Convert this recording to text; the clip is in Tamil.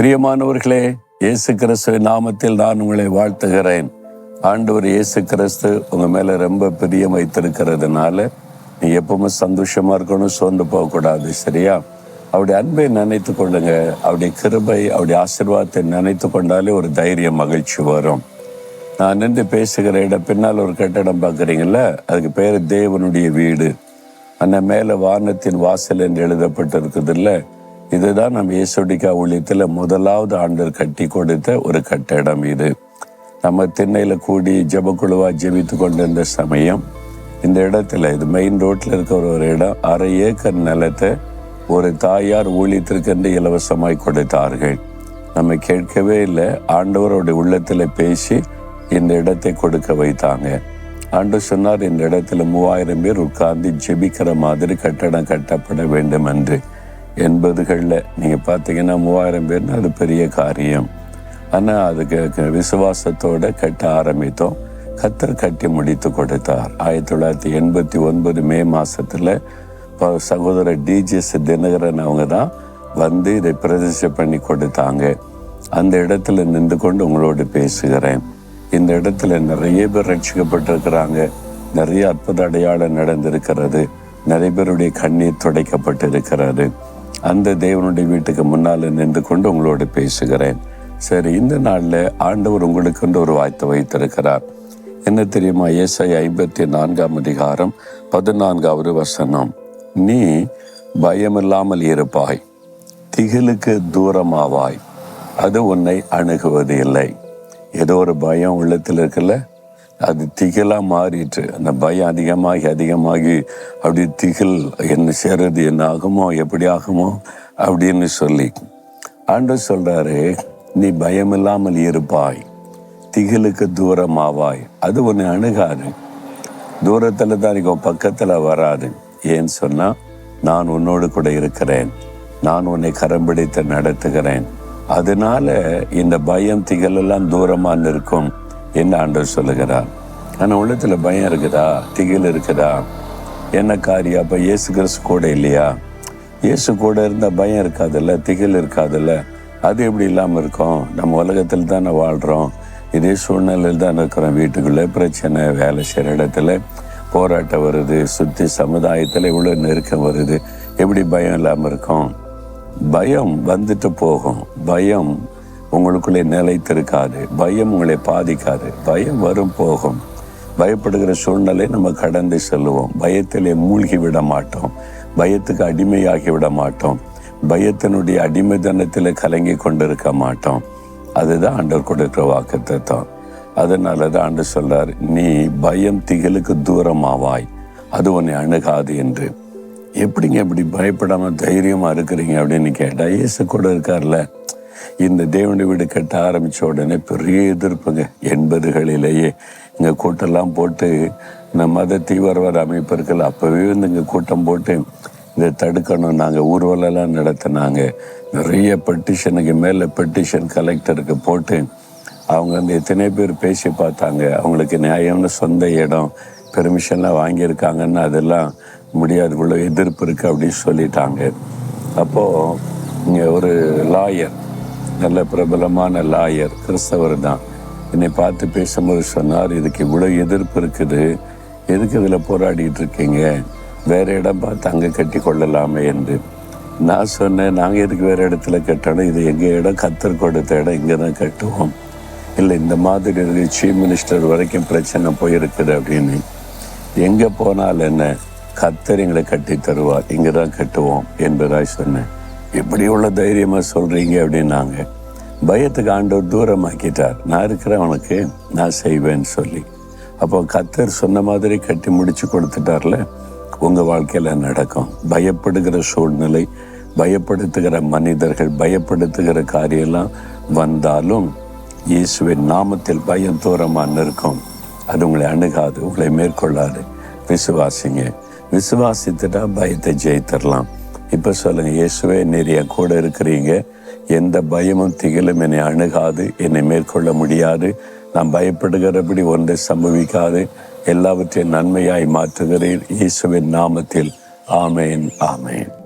பிரியமானவர்களே இயேசு கிறிஸ்து நாமத்தில் நான் உங்களை வாழ்த்துகிறேன். ஆண்டவர் இயேசு கிறிஸ்து உங்க மேல ரொம்ப பிரியம் வைத்திருக்கிறதுனால நீ எப்பவுமே சந்தோஷமா இருக்கணும் சோர்ந்து போகக்கூடாது சரியா? அவருடைய அன்பை நினைத்து கொள்ளுங்க. அவருடைய கிருபை அவருடைய ஆசிர்வாதத்தை நினைத்து கொண்டாலே ஒரு தைரியம் மகிழ்ச்சி வரும். நான் நின்று பேசுகிற இடம் பின்னால் ஒரு கட்டடம் பார்க்குறீங்கல்ல அதுக்கு பேர் தேவனுடைய வீடு. அந்த மேலே வானத்தின் வாசல் என்று எழுதப்பட்டிருக்குது இல்லை? இதுதான் நம்ம இயேசுடிக்கா ஊழியத்தில் முதலாவது ஆண்டு கட்டி கொடுத்த ஒரு கட்டிடம் இது. நம்ம திண்ணையில் கூடி ஜபக்குழுவாக ஜெபித்து கொண்டிருந்த சமயம் இந்த இடத்துல இது மெயின் ரோட்டில் இருக்கிற ஒரு இடம் அரை ஏக்கர் நிலத்தை ஒரு தாயார் ஊழியத்திற்கென்று இலவசமாய் கொடுத்தார்கள். நம்ம கேட்கவே இல்லை ஆண்டவரோட உள்ளத்தில் பேசி இந்த இடத்தை கொடுக்க வைத்தாங்க. ஆண்டு சொன்னார் இந்த இடத்துல மூவாயிரம் பேர் உட்கார்ந்து ஜெபிக்கிற மாதிரி கட்டடம் கட்டப்பட வேண்டும் என்று எண்பதுகளில் நீங்கள் பார்த்தீங்கன்னா மூவாயிரம் பேர்னா அது பெரிய காரியம். ஆனால் அதுக்கு விசுவாசத்தோடு கட்ட ஆரம்பித்தோம். கத்தர் கட்டி முடித்து கொடுத்தார். ஆயிரத்தி தொள்ளாயிரத்தி எண்பத்தி ஒன்பது மே மாதத்தில் ப- சகோதரர் டிஜிஎஸ் தினகரன் அவங்க தான் வந்து இதை பிரதிஷ்டை பண்ணி கொடுத்தாங்க. அந்த இடத்துல நின்று கொண்டு உங்களோடு பேசுகிறேன். இந்த இடத்துல நிறைய பேர் ரட்சிக்கப்பட்டிருக்கிறாங்க. நிறைய அற்புத அடையாளம் நடந்திருக்கிறது. நிறைய பேருடைய கண்ணீர் துடைக்கப்பட்டிருக்கிறது. அந்த தேவனுடைய வீட்டுக்கு முன்னால் நின்று கொண்டு உங்களோடு பேசுகிறேன். சரி இந்த நாளில் ஆண்டவர் உங்களுக்கு ஒரு வாய்த்து வைத்திருக்கிறார். என்ன தெரியுமா? ஏசை ஐம்பத்தி நான்காம் அதிகாரம் பதினான்காவது வசனம். நீ பயமில்லாமல் இருப்பாய் திகிலுக்கு தூரமாவாய். அது உன்னை அணுகுவது இல்லை. ஏதோ ஒரு பயம் உள்ளத்தில் இருக்குல்ல அது திகிலாக மாறிட்டு அந்த பயம் அதிகமாகி அதிகமாகி அப்படி திகில் என்ன சேர்றது என்ன ஆகுமோ எப்படி ஆகுமோ அப்படின்னு சொல்லி. ஆண்டு சொல்கிறாரு நீ பயமில்லாமல் இருப்பாய். திகிலுக்கு தூரமாவாய். அது ஒன்று அணுகாது. தூரத்தில் தான் இருக்கும் பக்கத்தில் வராது. ஏன்னு சொன்னால் நான் உன்னோடு கூட இருக்கிறேன். நான் உன்னை கரம் பிடித்து நடத்துகிறேன். அதனால இந்த பயம் திகழெல்லாம் தூரமாக நிற்கும். என்ன ஆண்டவர் சொல்லுகிறார் ஆனா உள்ளத்துல பயம் இருக்குதா? திகில் இருக்குதா? என்ன காரியம்? அப்ப இயேசு கிறிஸ்து கூட இல்லையா? இயேசு கூட இருந்தால் பயம் இருக்காதுல்ல? திகில் இருக்காதுல்ல? அது எப்படி இல்லாம இருக்கும்? நம்ம உலகத்தில் தானே வாழ்றோம். இதே சூழ்நிலையில் தான் இருக்கிறோம். வீட்டுக்குள்ள பிரச்சனை வேலை செய்கிற இடத்துல போராட்டம் வருது. சுற்றி சமுதாயத்தில் இவ்வளோ நெருக்கம் வருது. எப்படி பயம் இல்லாமல் இருக்கும்? பயம் வந்துட்டு போகும். பயம் உங்களுக்குள்ளே நிலைத்திருக்காது. பயம் உங்களை பாதிக்காது. பயம் வரும் போகும். பயப்படுகிற சூழ்நிலை நம்ம கடந்து செல்லுவோம். பயத்திலே மூழ்கி விட மாட்டோம். பயத்துக்கு அடிமையாகி விட மாட்டோம். பயத்தினுடைய அடிமைதனத்தில் கலங்கி கொண்டிருக்க மாட்டோம். அதுதான் ஆண்டவர் கொடுக்கிற வாக்கு தத்துவம் அதனால தான் ஆண்டு சொல்றார் நீ பயம் திகிலுக்கு தூரமாவாய். அது உன்னை அணுகாது என்று. எப்படிங்க இப்படி பயப்படாம தைரியமா இருக்கிறீங்க அப்படின்னு கேட்டா இயேசு கூட இருக்கார்ல. இந்த தேவனுடைய வீடு கட்ட ஆரம்பித்த உடனே பெரிய எதிர்ப்புங்க. எண்பதுகளிலேயே இங்கே கூட்டம்லாம் போட்டு இந்த மத தீவிரவாத அமைப்பு இருக்குல்ல அப்போவே வந்து இங்கே கூட்டம் போட்டு இதை தடுக்கணும். நாங்கள் ஊர்வலம்லாம் நடத்தினாங்க. நிறைய பெட்டிஷனுக்கு மேலே பெட்டிஷன் கலெக்டருக்கு போட்டு அவங்க வந்து எத்தனை பேர் பேசி பார்த்தாங்க. அவங்களுக்கு நியாயம்னு சொந்த இடம் பெர்மிஷன்லாம் வாங்கியிருக்காங்கன்னு அதெல்லாம் முடியாது. இவ்வளோ எதிர்ப்பு இருக்குது அப்படின்னு சொல்லிட்டாங்க. அப்போது இங்கே ஒரு லாயர் நல்ல பிரபலமான லாயர் கிறிஸ்தவர் தான். என்னை பார்த்து பேசும்போது சொன்னார் இதுக்கு இவ்வளோ எதிர்ப்பு இருக்குது. எதுக்கு இதில் போராடிட்டு இருக்கீங்க? வேறு இடம் பார்த்து அங்கே கட்டி கொள்ளலாமே என்று. நான் சொன்னேன் நாங்கள் எதுக்கு வேறு இடத்துல கட்டணும்? இது எங்கள் இடம்? கத்தர் கொடுத்த இடம் இங்கே தான் கட்டுவோம். இல்லை இந்த மாதிரி இருக்கு சீஃப் மினிஸ்டர் வரைக்கும் பிரச்சனை போயிருக்குது அப்படின்னு. எங்கே போனால் என்ன? கத்தர் எங்களை கட்டி தருவார். இங்கே தான் கட்டுவோம் என்பதாய் சொன்னேன். இப்படி உள்ள தைரியமாக சொல்கிறீங்க அப்படின்னாங்க. பயத்துக்கு ஆண்டவர் தூரமாக்கிட்டார். நான் இருக்கிறேன் உனக்கு நான் செய்வேன்னு சொல்லி. அப்போ கத்தர் சொன்ன மாதிரி கட்டி முடிச்சு கொடுத்துட்டார்ல? உங்கள் வாழ்க்கையில் நடக்கும். பயப்படுகிற சூழ்நிலை பயப்படுத்துகிற மனிதர்கள் பயப்படுத்துகிற காரியெல்லாம் வந்தாலும் இயேசுவின் நாமத்தில் பயம் தூரமாக நிற்கும். அது உங்களை அணுகாது உங்களை மேற்கொள்ளாது. விசுவாசிங்க. விசுவாசித்துட்டா பயத்தை ஜெயித்திடலாம் இப்போ சொல்லுங்கள் இயேசுவே நிறைய கூட இருக்கிறீங்க. எந்த பயமும் திகிலும் என்னை அணுகாது என்னை மேற்கொள்ள முடியாது. நான் பயப்படுகிறபடி ஒன்றை சம்பவிக்காது. எல்லாவற்றையும் நன்மையாய் மாற்றுகிறேன் இயேசுவின் நாமத்தில். ஆமேன் ஆமேன்.